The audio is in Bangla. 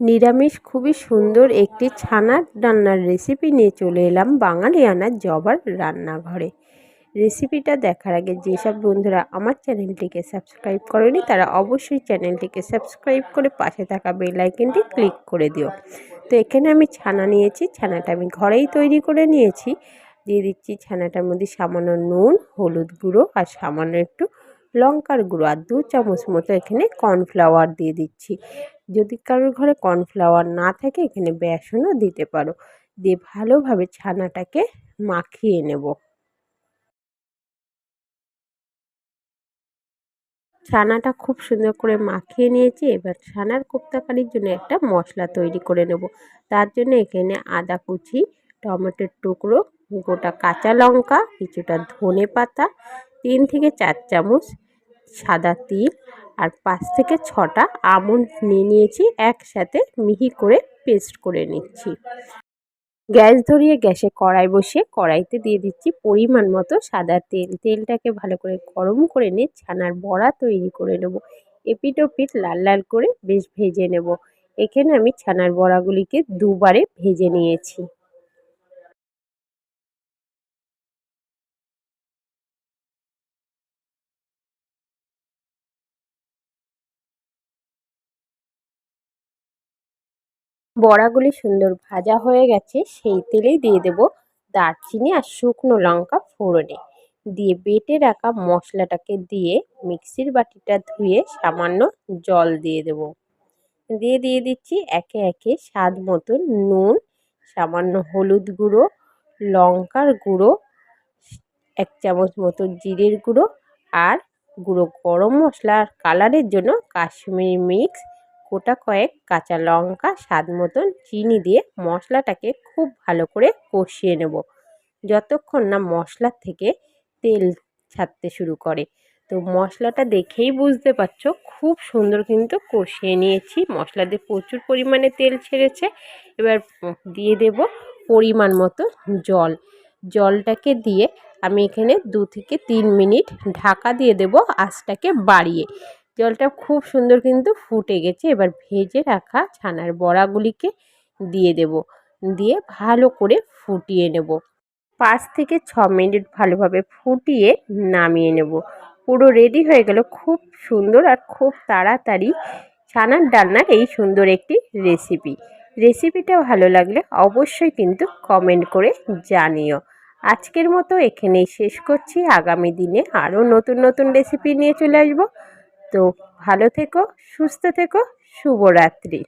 নিরামিষ, খুবই সুন্দর একটি ছানার রান্নার রেসিপি নিয়ে চলে এলাম বাঙালিয়ানা জবার রান্নাঘরে। রেসিপিটা দেখার আগে যেসব বন্ধুরা আমার চ্যানেলটিকে সাবস্ক্রাইব করেনি, তারা অবশ্যই চ্যানেলটিকে সাবস্ক্রাইব করে পাশে থাকা বেল ক্লিক করে দিও। তো এখানে আমি ছানা নিয়েছি, ছানাটা আমি ঘরেই তৈরি করে নিয়েছি। দিয়ে দিচ্ছি ছানাটার মধ্যে সামান্য নুন, হলুদ গুঁড়ো আর সামান্য একটু লঙ্কার গুঁড়ো আর দু চামচ মতো এখানে কর্নফ্লাওয়ার দিয়ে দিচ্ছি। যদি কারোর ঘরে কর্নফ্লাওয়ার না থাকে, এখানে বেসনও দিতে পারো। দিয়ে ভালোভাবে ছানাটাকে মাখিয়ে নেব। ছানাটা খুব সুন্দর করে মাখিয়ে নিয়েছি। এবার ছানার কোপ্তাকারির জন্য একটা মশলা তৈরি করে নেব। তার জন্য এখানে আদা কুচি, টমেটোর টুকরো, গোটা কাঁচা লঙ্কা, কিছুটা ধনে পাতা তিন থেকে চার চামচ সাদা তিল আর পাঁচ থেকে ছটা আমন্ড নিয়ে নিয়েছি, একসাথে মিহি করে পেস্ট করে নিচ্ছি। গ্যাস ধরিয়ে গ্যাসে কড়াই বসে কড়াইতে দিয়ে দিচ্ছি পরিমাণ মতো সাদা তেল। তেলটাকে ভালো করে গরম করে নিয়ে ছানার বড়া তৈরি করে নেব। এপিট ওপিট লাল লাল করে বেশ ভেজে নেব। এখানে আমি ছানার বড়াগুলিকে দুবারে ভেজে নিয়েছি। বড়াগুলি সুন্দর ভাজা হয়ে গেছে, সেই তেলেই দিয়ে দেব দারচিনি আর শুকনো লঙ্কা ফোড়নে। দিয়ে বেটে রাখা মশলাটাকে দিয়ে মিক্সির বাটিটা ধুয়ে সামান্য জল দিয়ে দেব। দিয়ে দিয়ে দিচ্ছি একে একে স্বাদ মতো নুন, সামান্য হলুদ গুঁড়ো, লঙ্কার গুঁড়ো, এক চামচ মতো জিরের গুঁড়ো আর গুঁড়ো গরম মশলার কালারের জন্য কাশ্মীরি মিক্স গোটা কয়েক কাঁচা লঙ্কা, স্বাদ মতন চিনি দিয়ে মশলাটাকে খুব ভালো করে কষিয়ে নেব। যতক্ষণ না মশলার থেকে তেল ছাড়তে শুরু করে। তো মশলাটা দেখেই বুঝতে পারছ, খুব সুন্দর কিন্তু কষিয়ে নিয়েছি। মশলা দিয়ে প্রচুর পরিমাণে তেল ছেড়েছে। এবার দিয়ে দেব পরিমাণ মতো জল। জলটাকে দিয়ে আমি এখানে দু থেকে তিন মিনিট ঢাকা দিয়ে দেব আঁচটাকে বাড়িয়ে। জলটা খুব সুন্দর কিন্তু ফুটে গেছে। এবার ভেজে রাখা ছানার বড়াগুলিকে দিয়ে দেব। দিয়ে ভালো করে ফুটিয়ে নেব। পাঁচ থেকে ছ মিনিট ভালোভাবে ফুটিয়ে নামিয়ে নেব। পুরো রেডি হয়ে গেল। খুব সুন্দর আর খুব তাড়াতাড়ি ছানার ডালনার এই সুন্দর একটি রেসিপি রেসিপিটা ভালো লাগলে অবশ্যই কিন্তু কমেন্ট করে জানিও। আজকের মতো এখানেই শেষ করছি। আগামী দিনে আরও নতুন নতুন রেসিপি নিয়ে চলে আসব। তো ভালো থেকো সুস্থ থেকো শুভরাত্রি।